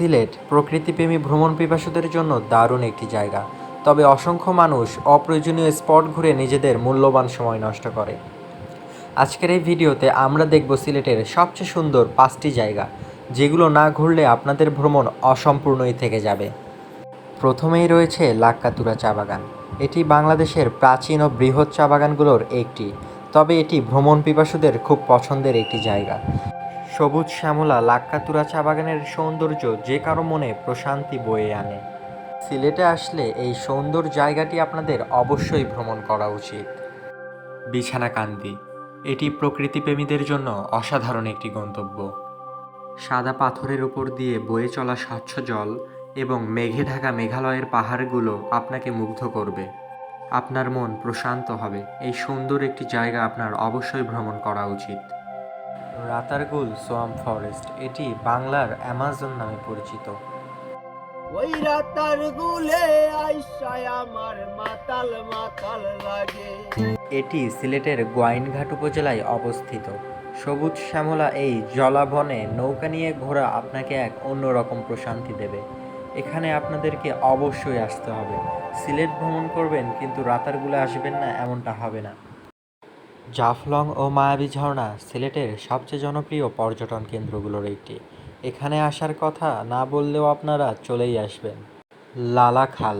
সিলেট প্রকৃতিপ্রেমী ভ্রমণ পিপাসুদের জন্য দারুণ একটি জায়গা। তবে অসংখ্য মানুষ অপ্রয়োজনীয় স্পট ঘুরে নিজেদের মূল্যবান সময় নষ্ট করে। আজকের এই ভিডিওতে আমরা দেখব সিলেটের সবচেয়ে সুন্দর পাঁচটি জায়গা, যেগুলো না ঘুরলে আপনাদের ভ্রমণ অসম্পূর্ণই থেকে যাবে। প্রথমেই রয়েছে লাক্কাতুরা চা বাগান। এটি বাংলাদেশের প্রাচীন ও বৃহৎ চা বাগানগুলোর একটি, তবে এটি ভ্রমণ পিপাসুদের খুব পছন্দের একটি জায়গা। সবুজ শ্যামলা লাক্কাতুরা চা বাগানের সৌন্দর্য যে কারও মনে প্রশান্তি বয়ে আনে। সিলেটে আসলে এই সুন্দর জায়গাটি আপনাদের অবশ্যই ভ্রমণ করা উচিত। বিছানাকান্দি, এটি প্রকৃতিপ্রেমীদের জন্য অসাধারণ একটি গন্তব্য। সাদা পাথরের উপর দিয়ে বয়ে চলা স্বচ্ছ জল এবং মেঘে ঢাকা মেঘালয়ের পাহাড়গুলো আপনাকে মুগ্ধ করবে। আপনার মন প্রশান্ত হবে। এই সুন্দর একটি জায়গা আপনার অবশ্যই ভ্রমণ করা উচিত। রাতারগুল সোয়াম ফরেস্ট এটি বাংলার অ্যামাজন নামে পরিচিত। ওই রাতার গুলে আইসায় আমার মাতাল মাতাল লাগে। এটি সিলেটের গোয়াইনঘাট উপজেলায় অবস্থিত। সবুজ শ্যামলা এই জলাবনে নৌকা নিয়ে ঘোরা আপনাকে এক অন্যরকম প্রশান্তি দেবে। এখানে আপনাদেরকে অবশ্যই আসতে হবে। সিলেট ভ্রমণ করবেন কিন্তু রাতারগুলো আসবেন না এমনটা হবে না। জাফলং ও মায়াবী ঝর্ণা সিলেটের সবচেয়ে জনপ্রিয় পর্যটন কেন্দ্রগুলোর একটি। এখানে আসার কথা না বললেও আপনারা চলেই আসবেন। লালা খাল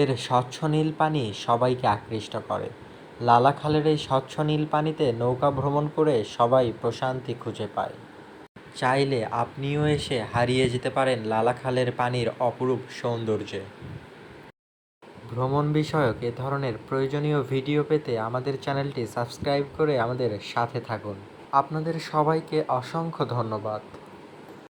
এর স্বচ্ছ নীল পানি সবাইকে আকৃষ্ট করে। লালা খালের এই স্বচ্ছ নীল পানিতে নৌকা ভ্রমণ করে সবাই প্রশান্তি খুঁজে পায়। চাইলে আপনিও এসে হারিয়ে যেতে পারেন লালা খালের পানির অপরূপ সৌন্দর্যে। ভ্রমণ বিষয়ক এ ধরনের প্রয়োজনীয় ভিডিও পেতে আমাদের চ্যানেলটি সাবস্ক্রাইব করে আমাদের সাথে থাকুন। আপনাদের সবাইকে অসংখ্য ধন্যবাদ।